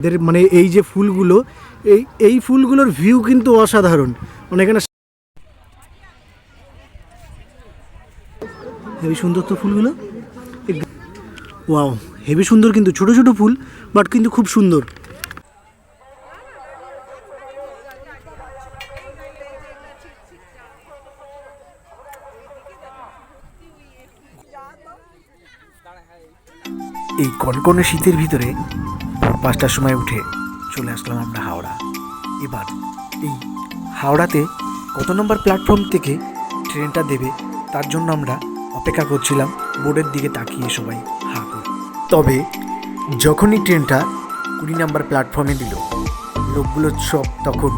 এদের মানে এই যে ফুলগুলো, এই এই ফুলগুলোর ভিউ কিন্তু অসাধারণ। মানে এখানে হেবি সুন্দর তো ফুলগুলো? ওয়াও হেবি সুন্দর কিন্তু, ছোট ছোট ফুল, বাট কিন্তু খুব সুন্দর। এই কনকনে শীতের ভিতরে পাঁচটার সময় উঠে চলে আসলাম আমরা হাওড়া। এবার এই হাওড়াতে কত নম্বর প্ল্যাটফর্ম থেকে ট্রেনটা দেবে তার জন্য আমরা অপেক্ষা করছিলাম, বোর্ডের দিকে তাকিয়ে সবাই হা তবে যখনই ট্রেনটা কুড়ি নম্বর প্ল্যাটফর্মে দিল, লোকগুলো সব তখন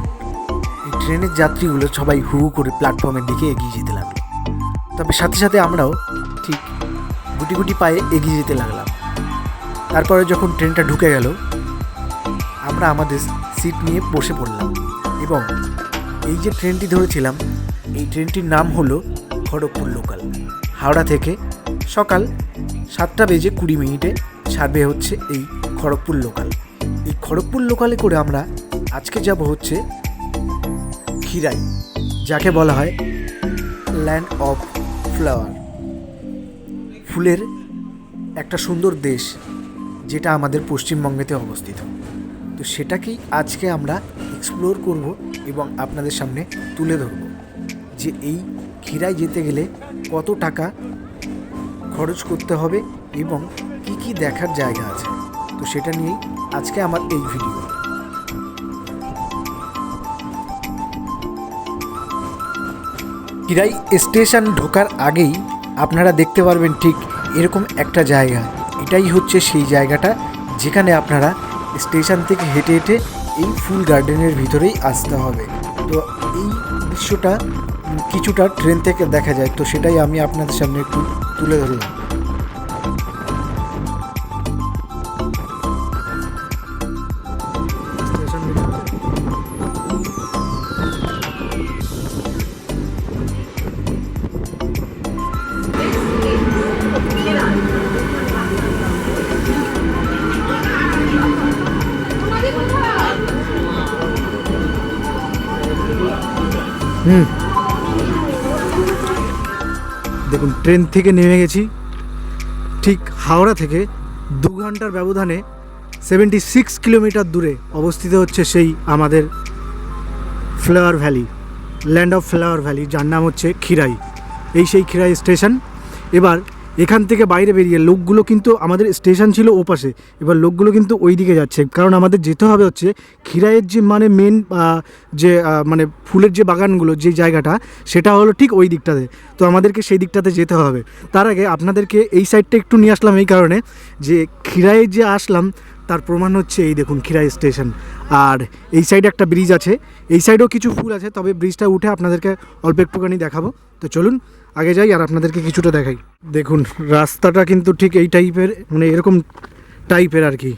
এই ট্রেনের যাত্রীগুলো সবাই হু করে প্ল্যাটফর্মের দিকে এগিয়ে যেতে লাগল। তবে সাথে সাথে আমরাও ঠিক গুটি গুটি পায়ে এগিয়ে যেতে লাগলাম। তারপরে যখন ট্রেনটা ঢুকে গেল আমরা আমাদের সিট নিয়ে বসে পড়লাম এবং এই যে ট্রেনটি ধরেছিলাম, এই ট্রেনটির নাম হলো খড়গপুর লোকাল হাওড়া থেকে সকাল সাতটা বেজে কুড়ি মিনিটে ছাড়বে হচ্ছে এই খড়গপুর লোকাল এই খড়গপুর লোকালে করে আমরা আজকে যাব হচ্ছে খিরাই যাকে বলা হয় ল্যান্ড অফ ফ্লাওয়ার ফুলের একটা সুন্দর দেশ যেটা আমাদের পশ্চিমবঙ্গেতে অবস্থিত। তো সেটাকেই আজকে আমরা এক্সপ্লোর করব এবং আপনাদের সামনে তুলে ধরব যে এই ক্ষীরায় যেতে গেলে কত টাকা খরচ করতে হবে এবং কি কি দেখার জায়গা আছে। তো সেটা নিয়েই আজকে আমার এই ভিডিও কিরাই স্টেশন ঢোকার আগেই আপনারা দেখতে পারবেন ঠিক এরকম একটা জায়গা। এটাই হচ্ছে সেই জায়গাটা যেখানে আপনারা স্টেশন থেকে হেঁটে হেঁটে এই ফুল গার্ডেনের ভিতরেই আসতে হবে। তো এই দৃশ্যটা কিছুটা ট্রেন থেকে দেখা যায়। তো সেটাই আমি আপনাদের সামনে একটু তুলে ধরলাম। হুম। দেখুন, ট্রেন থেকে নেমে গেছি। ঠিক হাওড়া থেকে দু ঘণ্টার ব্যবধানে সেভেন্টি সিক্স কিলোমিটার দূরে অবস্থিত হচ্ছে সেই আমাদের flower valley land of flower valley যার নাম হচ্ছে খিরাই। এই সেই খিরাই স্টেশন এবার এখান থেকে বাইরে বেরিয়ে লোকগুলো কিন্তু আমাদের স্টেশন ছিল ওপাশে। এবার লোকগুলো কিন্তু ওই দিকে যাচ্ছে। কারণ আমাদের যেতে হবে হচ্ছে খিরাইয়ের যে মানে মেন যে মানে ফুলের যে বাগানগুলো, যে জায়গাটা, সেটা হলো ঠিক ওই দিকটাতে। তো আমাদেরকে সেই দিকটাতে যেতে হবে। তার আগে আপনাদেরকে এই সাইডটা একটু নিয়ে আসলাম এই কারণে যে খিরাইয়ে যে আসলাম, তার প্রমাণ হচ্ছে এই দেখুন খিরাই স্টেশন। আর এই সাইডে একটা ব্রিজ আছে। এই সাইডেও কিছু ফুল আছে, তবে ব্রিজটা উঠে আপনাদেরকে অল্প একটুখানি দেখাবো। তো চলুন আগে যাই আর আপনাদেরকে কিছুটা দেখাই। দেখুন, রাস্তাটা কিন্তু ঠিক এই টাইপের মানে এরকম টাইপের আর কি।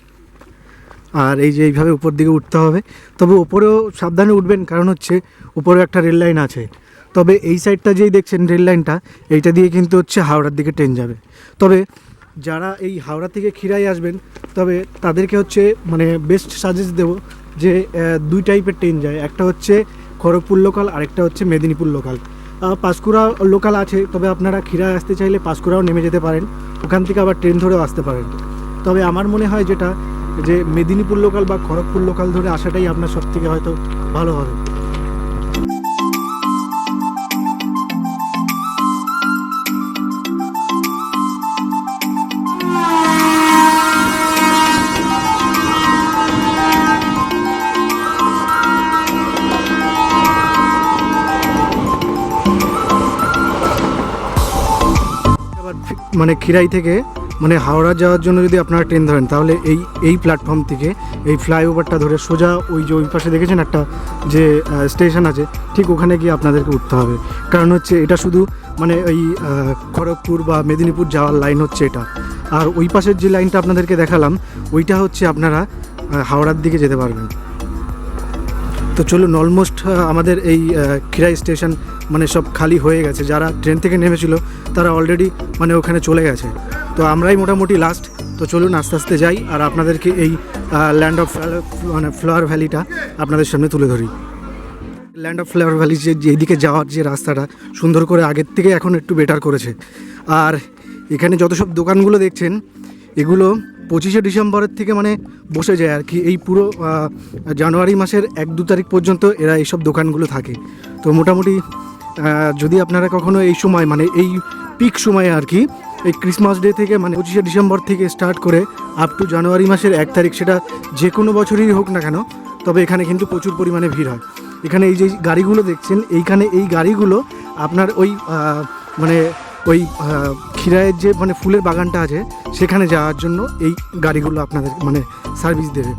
আর এই যে এইভাবে উপর দিকে উঠতে হবে। তবে উপরেও সাবধানে উঠবেন, কারণ হচ্ছে উপরে একটা রেল লাইন আছে। তবে এই সাইডটা যেই দেখছেন রেল লাইনটা, এইটা দিয়ে কিন্তু হচ্ছে হাওড়ার দিকে ট্রেন যাবে। তবে যারা এই হাওড়া থেকে খিরাই আসবেন, তবে তাদেরকে হচ্ছে মানে বেস্ট সাজেস্ট দেবো যে দুই টাইপের ট্রেন যায়। একটা হচ্ছে খড়গপুর লোকাল আরেকটা হচ্ছে মেদিনীপুর লোকাল পাঁশকুড়া লোকাল আছে, তবে আপনারা খিরায় আসতে চাইলে পাঁশকুড়াও নেমে যেতে পারেন। ওখান থেকে আবার ট্রেন ধরেও আসতে পারেন। তবে আমার মনে হয় যেটা, যে মেদিনীপুর লোকাল বা খড়গপুর লোকাল ধরে আসাটাই আপনার সব থেকে হয়তো ভালো হবে। মানে খিরাই থেকে মানে হাওড়া যাওয়ার জন্য যদি আপনারা ট্রেন ধরেন, তাহলে এই এই প্ল্যাটফর্ম থেকে এই ফ্লাইওভারটা ধরে সোজা ওই যে ওই পাশে দেখেছেন একটা যে স্টেশন আছে, ঠিক ওখানে গিয়ে আপনাদেরকে উঠতে হবে। কারণ হচ্ছে এটা শুধু মানে ওই খড়গপুর বা মেদিনীপুর যাওয়ার লাইন হচ্ছে এটা। আর ওই পাশের যে লাইনটা আপনাদেরকে দেখালাম, ওইটা হচ্ছে আপনারা হাওড়ার দিকে যেতে পারবেন। তো চলুন অলমোস্ট আমাদের এই খিরাই স্টেশন মানে সব খালি হয়ে গেছে। যারা ট্রেন থেকে নেমেছিল, তারা অলরেডি মানে ওখানে চলে গেছে। তো আমরাই মোটামুটি লাস্ট তো চলুন আস্তে আস্তে যাই, আর আপনাদেরকে এই ল্যান্ড অফ মানে ফ্লাওয়ার ভ্যালিটা আপনাদের সামনে তুলে ধরি। ল্যান্ড অফ ফ্লাওয়ার ভ্যালি যে যেদিকে যাওয়ার যে রাস্তাটা, সুন্দর করে আগের থেকে এখন একটু বেটার করেছে। আর এখানে যত সব দোকানগুলো দেখছেন, এগুলো পঁচিশে ডিসেম্বরের থেকে মানে বসে যায় আর কি। এই পুরো জানুয়ারি মাসের এক দু তারিখ পর্যন্ত এরা এইসব দোকানগুলো থাকে। তো মোটামুটি যদি আপনারা কখনো এই সময় মানে এই পিক সময়ে আর কি এই ক্রিসমাস ডে থেকে মানে পঁচিশে ডিসেম্বর থেকে স্টার্ট করে আপ টু জানুয়ারি মাসের এক তারিখ সেটা যে কোনো বছরই হোক না কেন তবে এখানে কিন্তু প্রচুর পরিমাণে ভিড় হয়। এখানে এই যে গাড়িগুলো দেখছেন এইখানে এই গাড়িগুলো আপনার ওই মানে ওই আহ, খিরায়ের যে মানে ফুলের বাগানটা আছে সেখানে যাওয়ার জন্য এই গাড়িগুলো আপনাদের মানে সার্ভিস দেবে।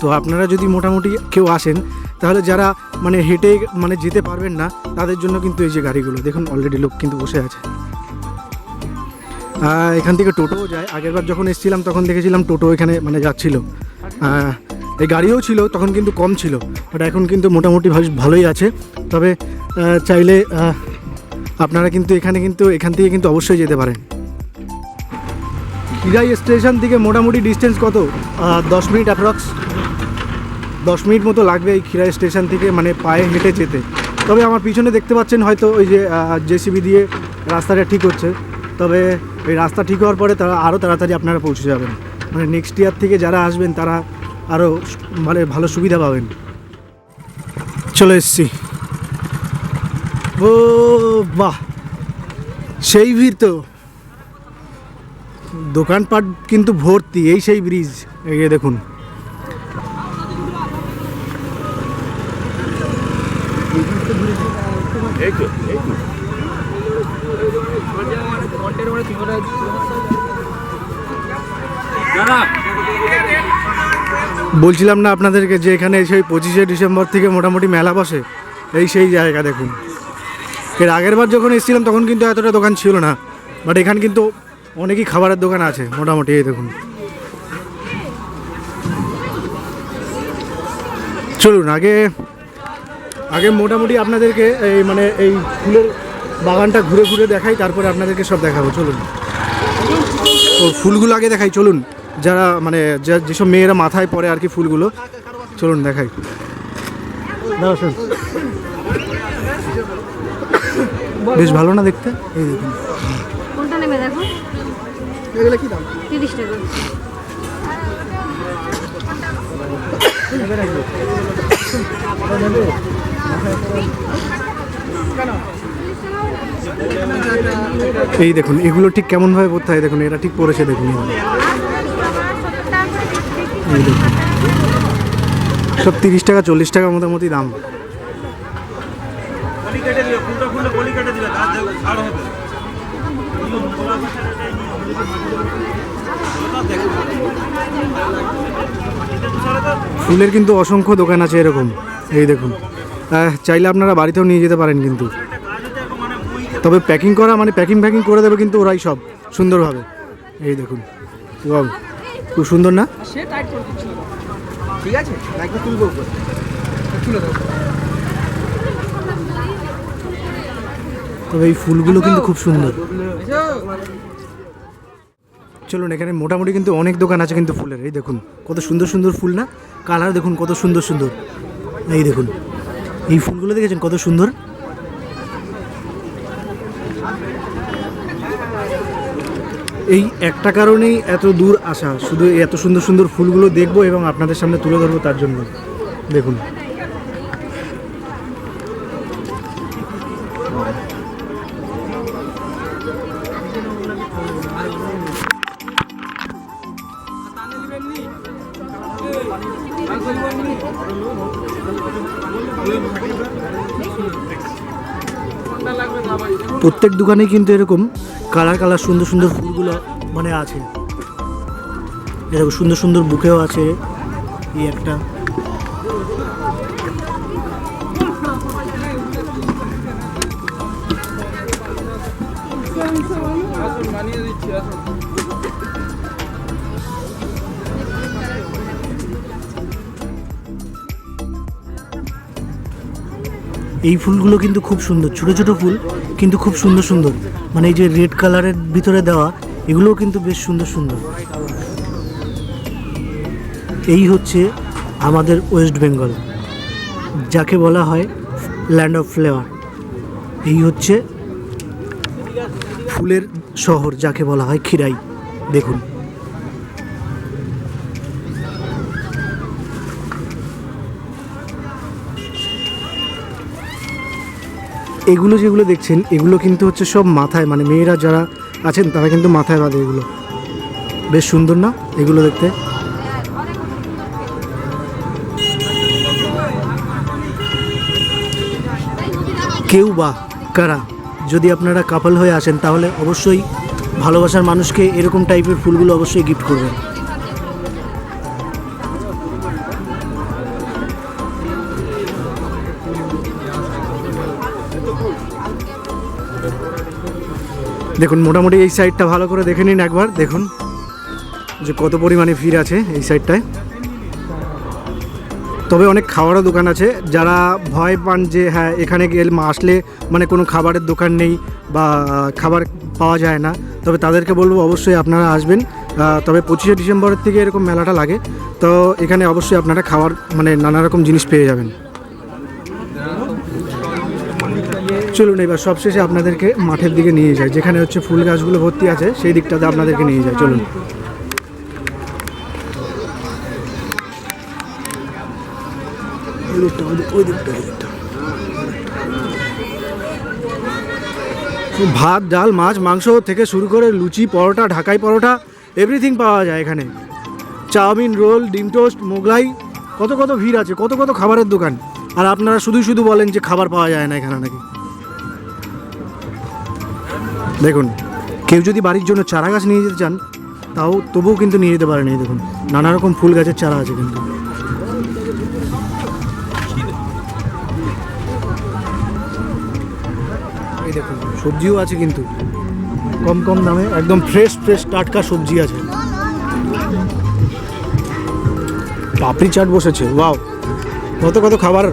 তো আপনারা যদি মোটামুটি কেউ আসেন তাহলে যারা মানে হেঁটে মানে যেতে পারবেন না, তাদের জন্য কিন্তু এই যে গাড়িগুলো, দেখুন অলরেডি লোক কিন্তু বসে আছে। এখান থেকে টোটোও যায়। আগেরবার যখন এসেছিলাম, তখন দেখেছিলাম টোটো এখানে মানে যাচ্ছিল। এই গাড়িও ছিল, তখন কিন্তু কম ছিল বাট এখন কিন্তু মোটামুটি ভালো- ভালোই আছে। তবে চাইলে আপনারা কিন্তু এখানে কিন্তু, এখান থেকে কিন্তু অবশ্যই যেতে পারেন। খিরাই স্টেশন থেকে মোটামুটি ডিস্টেন্স কত? দশ মিনিট অ্যাপ্রক্স দশ মিনিট মতো লাগবে এই খিরাই স্টেশন থেকে মানে পায়ে হেঁটে যেতে। তবে আমার পিছনে দেখতে পাচ্ছেন হয়তো ওই যে জেসিবি দিয়ে রাস্তাটা ঠিক হচ্ছে। তবে এই রাস্তা ঠিক হওয়ার পরে তারা আরও তাড়াতাড়ি আপনারা পৌঁছে যাবেন। মানে নেক্সট ইয়ার থেকে যারা আসবেন, তারা আরও মানে ভালো সুবিধা পাবেন। চলে এসছি। ও বাহ! সেই ভিড় তো। দোকানপাট কিন্তু ভর্তি, এই সেই ব্রিজ। এগিয়ে দেখুন। বলছিলাম না আপনাদেরকে যে এখানে সেই পঁচিশে ডিসেম্বর থেকে মোটামুটি মেলা বসে। এই সেই জায়গা দেখুন। এর আগের বার যখন এসেছিলাম তখন কিন্তু এতটা দোকান ছিল না। বাট এখানে কিন্তু অনেকই খাবারের দোকান আছে, মোটামুটি এই দেখুন। চলুন, আগে আগে মোটামুটি আপনাদেরকে এই মানে এই ফুলের বাগানটা ঘুরে ঘুরে দেখাই তারপরে আপনাদেরকে সব দেখাবো চলুন। তো ফুলগুলো আগে দেখাই চলুন। যারা মানে যা- যেসব মেয়েরা মাথায় পরে আর কি ফুলগুলো চলুন দেখাই। বেশ ভালো না দেখতে? এই দেখুন। কোনটা নেবে দেখো? এগুলো কি দাম? তিরিশ টাকা। এই দেখুন, এগুলো ঠিক কেমনভাবে পড়তে হয়? দেখুন, এরা ঠিক পড়েছে, দেখুন। সব তিরিশ টাকা, চল্লিশ টাকা মোটামুটি দাম। ফুলের কিন্তু অসংখ্য দোকান আছে এরকম। এই দেখুন। চাইলে আপনারা বাড়িতেও নিয়ে যেতে পারেন কিন্তু। তবে প্যাকিং করা মানে প্যাকিং প্যাকিং করে দেবে কিন্তু ওরাই সব, সুন্দরভাবে। এই দেখুন ওয়াও খুব সুন্দর না? ঠিক আছে তবে এই ফুলগুলো কিন্তু খুব সুন্দর। চলুন, এখানে মোটামুটি কিন্তু অনেক দোকান আছে কিন্তু ফুলের। এই দেখুন, কত সুন্দর সুন্দর ফুল না? কালার দেখুন, কত সুন্দর সুন্দর। এই দেখুন এই ফুলগুলো দেখেছেন কত সুন্দর? এই একটা কারণেই এত দূর আসা, শুধু এত সুন্দর সুন্দর ফুলগুলো দেখব এবং আপনাদের সামনে তুলে ধরবো তার জন্য। দেখুন। প্রত্যেক দোকানেই কিন্তু এরকম কালার কালার সুন্দর সুন্দর ফুলগুলো মানে আছে। এরকম সুন্দর সুন্দর বুকেও আছে এই একটা। এই ফুলগুলো কিন্তু খুব সুন্দর, ছোট ছোট ফুল। কিন্তু খুব সুন্দর সুন্দর। মানে এই যে রেড কালারের ভিতরে দেওয়া, এগুলোও কিন্তু বেশ সুন্দর সুন্দর। এই হচ্ছে আমাদের ওয়েস্ট বেঙ্গল যাকে বলা হয় ল্যান্ড অফ ফ্লেভার এই হচ্ছে ফুলের শহর, যাকে বলা হয় খিরাই। দেখুন। এগুলো যেগুলো দেখছেন, এগুলো কিন্তু হচ্ছে সব মাথায় মানে মেয়েরা যারা আছেন, তারা কিন্তু মাথায় বাঁধে এগুলো। বেশ সুন্দর না এগুলো দেখতে? কেউ বা কারা যদি আপনারা কাপল হয়ে আসেন, তাহলে অবশ্যই ভালোবাসার মানুষকে এরকম টাইপের ফুলগুলো অবশ্যই গিফট করবেন। দেখুন, মোটামুটি এই সাইডটা ভালো করে দেখে নিন একবার, দেখুন যে কত পরিমাণে ভিড় আছে এই সাইডটায় তবে অনেক খাবারও দোকান আছে, যারা ভয় পান যে হ্যাঁ এখানে গেলে আসলে মানে কোনো খাবারের দোকান নেই বা খাবার পাওয়া যায় না, তবে তাদেরকে বলব অবশ্যই আপনারা আসবেন। তবে পঁচিশে ডিসেম্বরের থেকে এরকম মেলাটা লাগে, তো এখানে অবশ্যই আপনারা খাবার মানে নানা রকম জিনিস পেয়ে যাবেন। চলুন এবার সবশেষে আপনাদেরকে মাঠের দিকে নিয়ে যায় যেখানে হচ্ছে ফুল গাছগুলো ভর্তি আছে, সেই দিকটাতে আপনাদেরকে নিয়ে যায় চলুন। ভাত, ডাল, মাছ, মাংস থেকে শুরু করে লুচি, পরোটা, ঢাকাই পরোটা এভরিথিং পাওয়া যায় এখানে। চাউমিন, রোল, ডিম টোস্ট, মোগলাই, কত কত ভিড় আছে, কত কত খাবারের দোকান। আর আপনারা শুধু শুধু বলেন যে খাবার পাওয়া যায় না এখানে নাকি। দেখুন, কেউ যদি বাড়ির জন্য চারা গাছ নিয়ে যেতে চান, তাও তবুও কিন্তু নিয়ে যেতে পারেন এই দেখুন, নানা রকম ফুল গাছের চারা আছে কিন্তু। দেখুন, সবজিও আছে কিন্তু, কম কম দামে, একদম ফ্রেশ ফ্রেশ টাটকা সবজি আছে। পাপড়ি চাট বসেছে ওয়াও কত কত খাবার।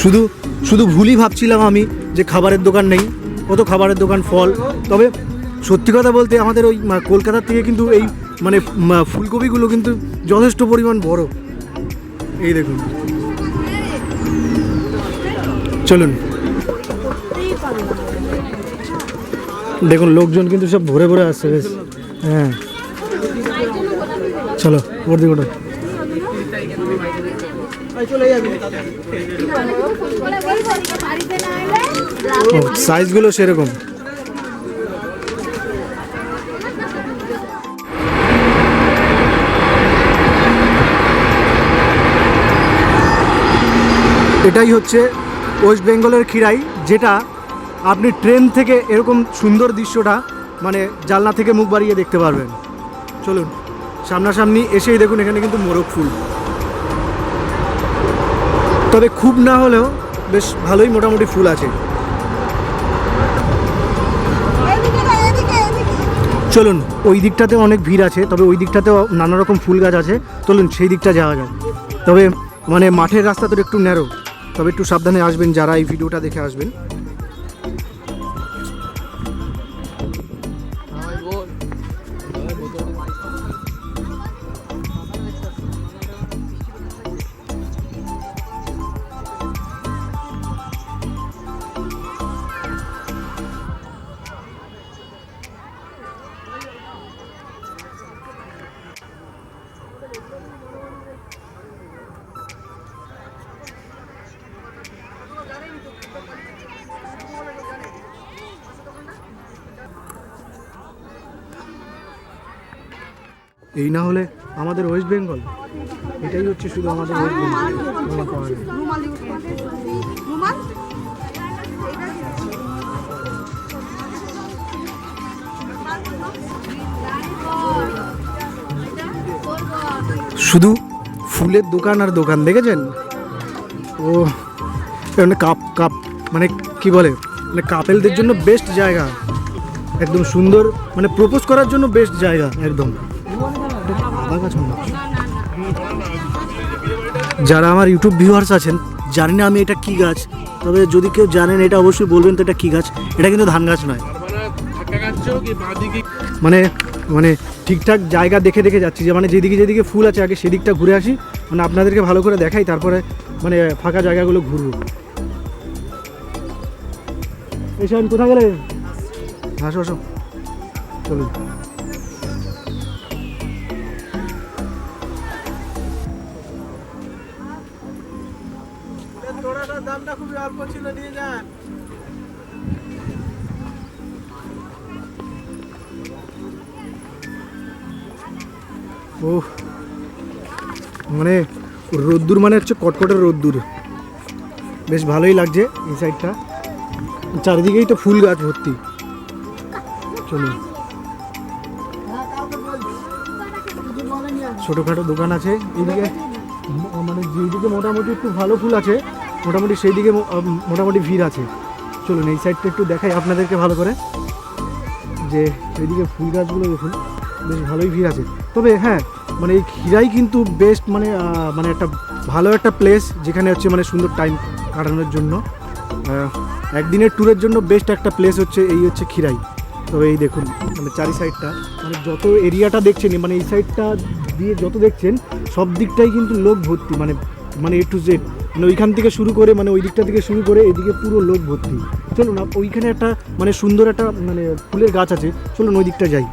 শুধু শুধু ভুলই ভাবছিলাম আমি যে খাবারের দোকান নেই, কত খাবারের দোকান ফল। তবে সত্যি কথা বলতে আমাদের ওই কলকাতার থেকে কিন্তু এই মানে ফুলকপিগুলো কিন্তু যথেষ্ট পরিমাণ বড়। এই দেখুন। চলুন। দেখুন, লোকজন কিন্তু সব ভরে ভরে আসছে, বেশ। হ্যাঁ। চলো ওর দিকে সাইজগুলো সেরকম। এটাই হচ্ছে ওয়েস্ট বেঙ্গলের খিরাই, যেটা আপনি ট্রেন থেকে এরকম সুন্দর দৃশ্যটা মানে জানলা থেকে মুখ বাড়িয়ে দেখতে পারবেন। চলুন, সামনাসামনি এসেই দেখুন এখানে কিন্তু মোরগ ফুল। তবে খুব না হলেও বেশ ভালোই মোটামুটি ফুল আছে। চলুন, ওই দিকটাতে অনেক ভিড় আছে, তবে ওই দিকটাতেও নানা রকম ফুল গাছ আছে। চলুন, সেই দিকটা যাওয়া যায় তবে মানে মাঠের রাস্তা তো একটু ন্যারো তবে একটু সাবধানে আসবেন যারা এই ভিডিওটা দেখে আসবেন। এই না হলে আমাদের ওয়েস্ট বেঙ্গল এটাই হচ্ছে শুধু আমাদের ওয়েস্ট বেঙ্গল শুধু ফুলের দোকান আর দোকান, দেখেছেন? ও মানে কাপ কাপ মানে কি বলে? মানে কাপেলদের জন্য বেস্ট জায়গা। একদম সুন্দর মানে প্রপোজ করার জন্য বেস্ট জায়গা, একদম। যারা আমার ইউটিউব ভিউয়ার্স আছেন, জানি না আমি এটা কি গাছ, তবে যদি কেউ জানেন এটা অবশ্যই বলবেন তো এটা কি গাছ, এটা কিন্তু ধান গাছ নয়। মানে মানে ঠিকঠাক জায়গা দেখে দেখে যাচ্ছি, যে মানে যেদিকে যেদিকে ফুল আছে, আগে সেদিকটা ঘুরে আসি মানে আপনাদেরকে ভালো করে দেখাই, তারপরে মানে ফাঁকা জায়গাগুলো ঘুরবো। এসে কোথায় গেলে? আসো আসো। চলুন। অল্প ছিল নিয়ে যান ও মানে রোদ্দুর মানে হচ্ছে কটকটের রোদ্দুর। বেশ ভালোই লাগছে এই সাইডটা চারিদিকেই তো ফুল গাছ ভর্তি। চলুন। ছোটোখাটো দোকান আছে। এইদিকে মানে যেদিকে মোটামুটি একটু ভালো ফুল আছে মোটামুটি সেই দিকে মোটামুটি ভিড় আছে। চলুন, এই সাইডটা একটু দেখাই আপনাদেরকে ভালো করে। যে এইদিকে ফুল গাছগুলো দেখুন, বেশ ভালোই ভিড় আছে। তবে হ্যাঁ মানে এই খিরাই কিন্তু বেস্ট মানে মানে একটা ভালো একটা প্লেস যেখানে হচ্ছে মানে সুন্দর টাইম কাটানোর জন্য। একদিনের ট্যুরের জন্য বেস্ট একটা প্লেস হচ্ছে, এই হচ্ছে খিরাই তবে এই দেখুন মানে চারি সাইডটা মানে যত এরিয়াটা দেখছেন মানে এই সাইডটা দিয়ে যত দেখছেন, সব দিকটাই কিন্তু লোক ভর্তি মানে মানে এ টু জেড মানে ওইখান থেকে শুরু করে মানে ওই দিকটা থেকে শুরু করে এদিকে পুরো লোক ভর্তি। চলুন ওইখানে একটা মানে সুন্দর একটা মানে ফুলের গাছ আছে। চলুন ওই দিকটা যাই।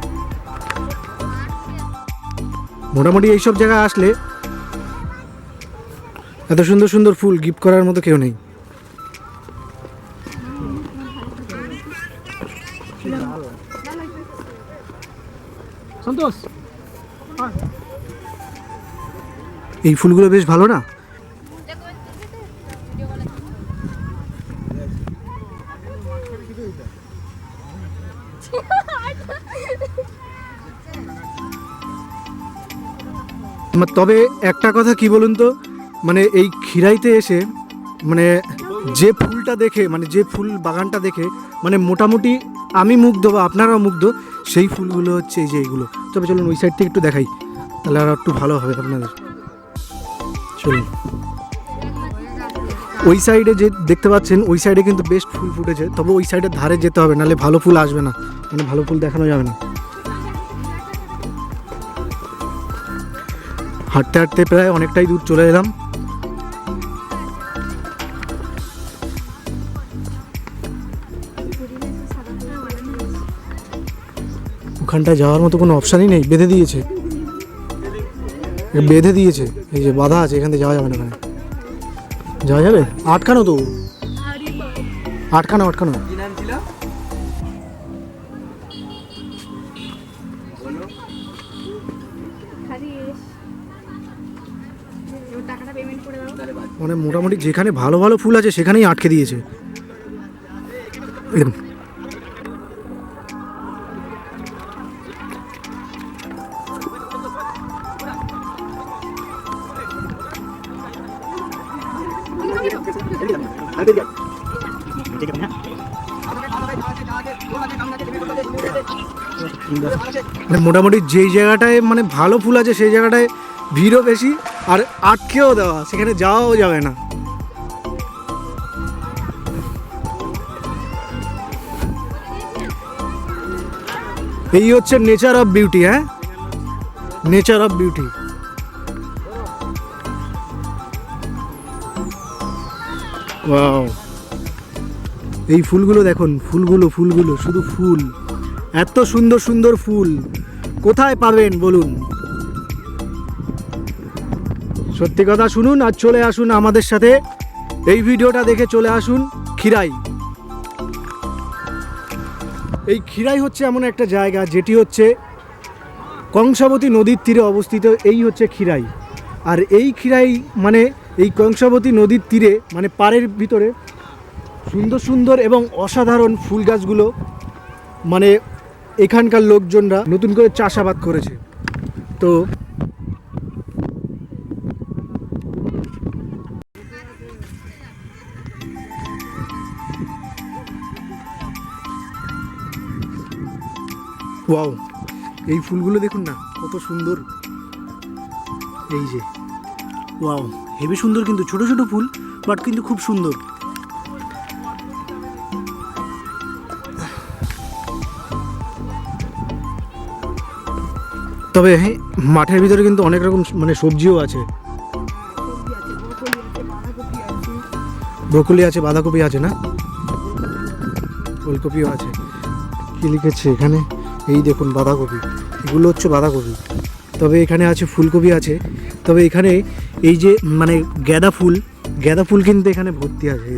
মোটামুটি এইসব জায়গায় আসলে এত সুন্দর সুন্দর ফুল গিফট করার মতো কেউ নেই। সন্তোষ। এই ফুলগুলো বেশ ভালো না? তবে একটা কথা কি বলুন তো? মানে এই খিরাইতে এসে মানে যে ফুলটা দেখে মানে যে ফুল বাগানটা দেখে মানে মোটামুটি আমি মুগ্ধ বা আপনারাও মুগ্ধ, সেই ফুলগুলো হচ্ছে এই যে এইগুলো। তবে চলুন ওই সাইড থেকে একটু দেখাই, তাহলে আর একটু ভালো হবে আপনাদের। চলুন। ওই সাইডে যে দেখতে পাচ্ছেন, ওই সাইডে কিন্তু বেস্ট ফুল ফুটেছে, তবে ওই সাইডের ধারে যেতে হবে, নাহলে ভালো ফুল আসবে না। মানে ভালো ফুল দেখানো যাবে না। হাঁটতে হাঁটতে প্রায় অনেকটাই দূর চলে এলাম। ওখানটায় যাওয়ার মতো কোনো অপশানই নেই, বেঁধে দিয়েছে। বেঁধে দিয়েছে, এই যে বাধা আছে, এখান থেকে যাওয়া যাবে না ওখানে। যাওয়া যাবে? আটকানো তো। আটকানো আটকানো। ছিল মানে মোটামুটি যেখানে ভালো ভালো ফুল আছে, সেখানেই আটকে দিয়েছে। মানে মোটামুটি যেই জায়গাটায় মানে ভালো ফুল আছে, সেই জায়গাটায় ভিড়ও বেশি। আর আটকেও দেওয়া, সেখানে যাওয়াও যাবে না। এই হচ্ছে নেচার অফ বিউটি হ্যাঁ? নেচার অফ বিউটি এই ফুলগুলো দেখুন, ফুলগুলো ফুলগুলো, শুধু ফুল। এত সুন্দর সুন্দর ফুল। কোথায় পাবেন, বলুন? সত্যি কথা শুনুন আর চলে আসুন আমাদের সাথে। এই ভিডিওটা দেখে চলে আসুন খিরাই এই খিরাই হচ্ছে এমন একটা জায়গা যেটি হচ্ছে কংসাবতী নদীর তীরে অবস্থিত। এই হচ্ছে খিরাই আর এই খিরাই মানে এই কংসাবতী নদীর তীরে মানে পাড়ের ভিতরে সুন্দর সুন্দর এবং অসাধারণ ফুল গাছগুলো মানে এখানকার লোকজনরা নতুন করে চাষাবাদ করেছে। তো ওয়াও এই ফুলগুলো দেখুন না কত সুন্দর। এই যে। ওয়াও হেবি সুন্দর কিন্তু ছোট ছোট ফুল বাট কিন্তু খুব সুন্দর। তবে হ্যাঁ, মাঠের ভিতরে কিন্তু অনেক রকম মানে সবজিও আছে। ব্রোকলি আছে বাঁধাকপি আছে না? ফুলকপিও আছে। কি লিখেছে এখানে? এই দেখুন বাঁধাকপি, এগুলো হচ্ছে বাঁধাকপি। তবে এখানে আছে ফুলকপি আছে, তবে এখানে এই যে মানে গাঁদা ফুল গাঁদা ফুল কিন্তু এখানে ভর্তি আছে।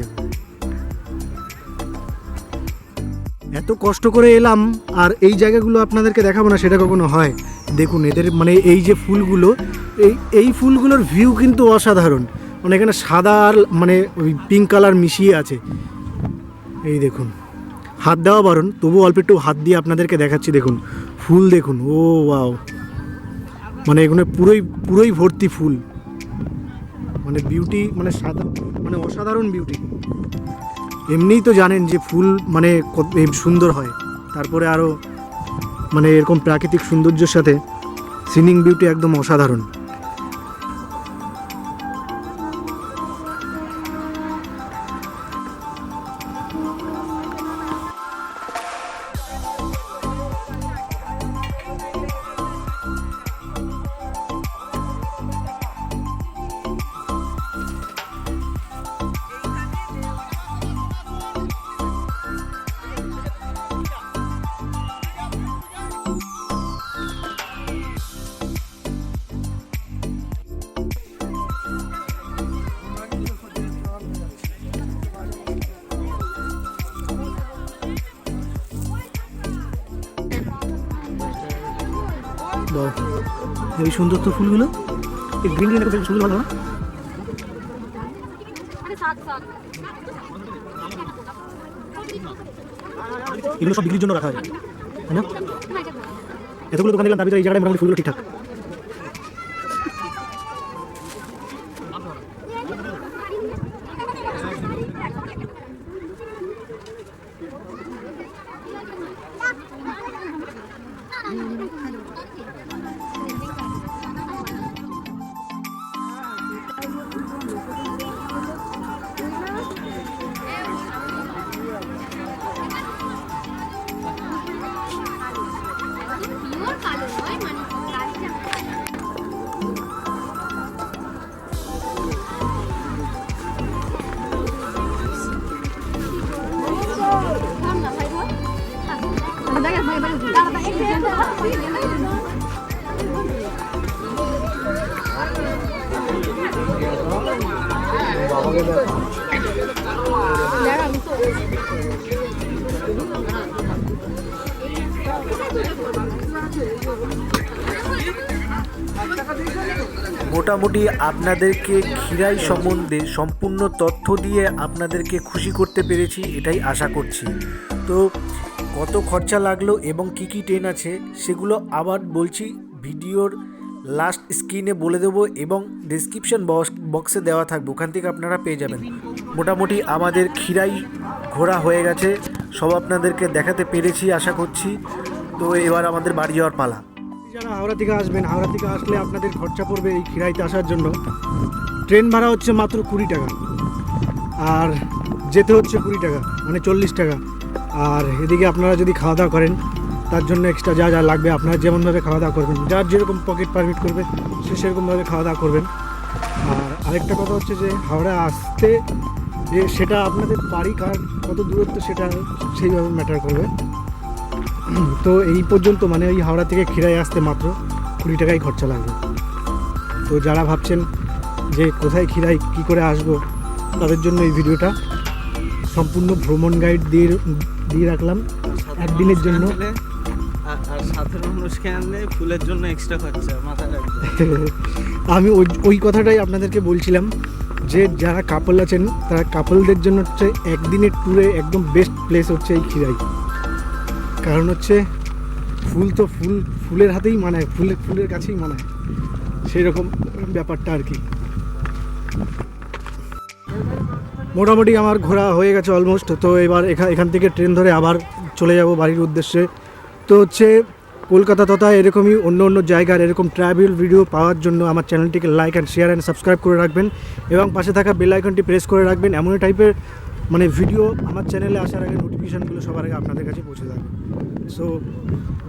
এত কষ্ট করে এলাম, আর এই জায়গাগুলো আপনাদেরকে দেখাবো না, সেটা কখনো হয়। দেখুন, এদের মানে এই যে ফুলগুলো, এই এই ফুলগুলোর ভিউ কিন্তু অসাধারণ। মানে এখানে সাদা আর মানে ওই পিঙ্ক কালার মিশিয়ে আছে। এই দেখুন। হাত দেওয়া বারণ তবু অল্প একটু হাত দিয়ে আপনাদেরকে দেখাচ্ছি, দেখুন। ফুল দেখুন, ও ওয়াও। মানে এগুলো পুরোই পুরোই ভর্তি ফুল। মানে বিউটি মানে সাদা মানে অসাধারণ বিউটি। এমনিই তো জানেন যে ফুল মানে সুন্দর হয়। তারপরে আরও মানে এরকম প্রাকৃতিক সৌন্দর্যের সাথে, সিনিং বিউটি একদম অসাধারণ। এই সুন্দর তো ফুলগুলো? এই গ্রিন গ্রিন ফুলগুলো ভালো না? এগুলো সব বিক্রির জন্য রাখা হয়, তাই না? এতগুলো দোকান দেখলাম, তার ভিতরে এই জায়গায় মোটামুটি ফুলগুলো ঠিকঠাক। মোটামুটি আপনাদেরকে খিরাই সম্বন্ধে সম্পূর্ণ তথ্য দিয়ে আপনাদেরকে খুশি করতে পেরেছি, এটাই আশা করছি। তো কত খরচা লাগল এবং কি কি ট্রেন আছে সেগুলো আবার বলছি ভিডিওর লাস্ট স্ক্রিনে বলে দেবো এবং ডিসক্রিপশন বক্সে দেওয়া থাকবে। ওখান থেকে আপনারা পেয়ে যাবেন। মোটামুটি আমাদের খিরাই ঘোরা হয়ে গেছে। সব আপনাদেরকে দেখাতে পেরেছি, আশা করছি। তো এবার আমাদের বাড়ি যাওয়ার পালা। যারা হাওড়া থেকে আসবেন, হাওড়া থেকে আসলে আপনাদের খরচা পড়বে এই খিরাইতে আসার জন্য। ট্রেন ভাড়া হচ্ছে মাত্র কুড়ি টাকা। আর যেতে হচ্ছে কুড়ি টাকা মানে চল্লিশ টাকা। আর এদিকে আপনারা যদি খাওয়া দাওয়া করেন, তার জন্য এক্সট্রা যা যা লাগবে আপনারা যেমনভাবে খাওয়া দাওয়া করবেন, যার যেরকম পকেট পারমিট করবে, সে সেরকমভাবে খাওয়া দাওয়া করবেন। আর আরেকটা কথা হচ্ছে যে, হাওড়া আসতে যে সেটা আপনাদের বাড়ি কার, কত দূরত্ব সেটা সেইভাবে ম্যাটার করবে। তো এই পর্যন্ত মানে এই হাওড়া থেকে খিরাই আসতে মাত্র কুড়ি টাকাই খরচা লাগবে। তো যারা ভাবছেন যে কোথায় খিরাই কি করে আসব, তাদের জন্য এই ভিডিওটা সম্পূর্ণ ভ্রমণ গাইড দিয়ে দিয়ে রাখলাম একদিনের জন্য। আর সাধারণ মানুষকে আনলে ফুলের জন্য এক্সট্রা খরচা মাথায় রাখবে। আমি ওই ওই কথাটাই আপনাদেরকে বলছিলাম যে যারা কাপল আছেন তারা কাপলদের জন্য হচ্ছে একদিনের ট্যুরে একদম বেস্ট প্লেস হচ্ছে এই খিরাই কারণ হচ্ছে ফুল তো ফুল ফুলের হাতেই মানায় ফুলের ফুলের কাছেই মানায়। সেই রকম ব্যাপারটা আর কি। মোটামুটি আমার ঘোরা হয়ে গেছে অলমোস্ট তো এবার এখান থেকে ট্রেন ধরে আবার চলে যাব বাড়ির উদ্দেশ্যে। তো হচ্ছে কলকাতা তথা এরকমই অন্য অন্য জায়গার এরকম ট্রাভেল ভিডিও পাওয়ার জন্য আমার চ্যানেলটিকে like and share and subscribe করে রাখবেন এবং পাশে থাকা বেল আইকনটি প্রেস করে রাখবেন। এমনই টাইপের মানে ভিডিও আমার চ্যানেলে আসার আগে নোটিফিকেশানগুলো সবার আগে আপনাদের কাছে পৌঁছে যাবে। সো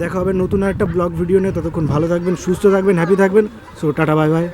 দেখা হবে নতুন একটা ব্লগ ভিডিও নিয়ে। ততক্ষণ ভালো থাকবেন, সুস্থ থাকবেন হ্যাপি থাকবেন। So tata bye bye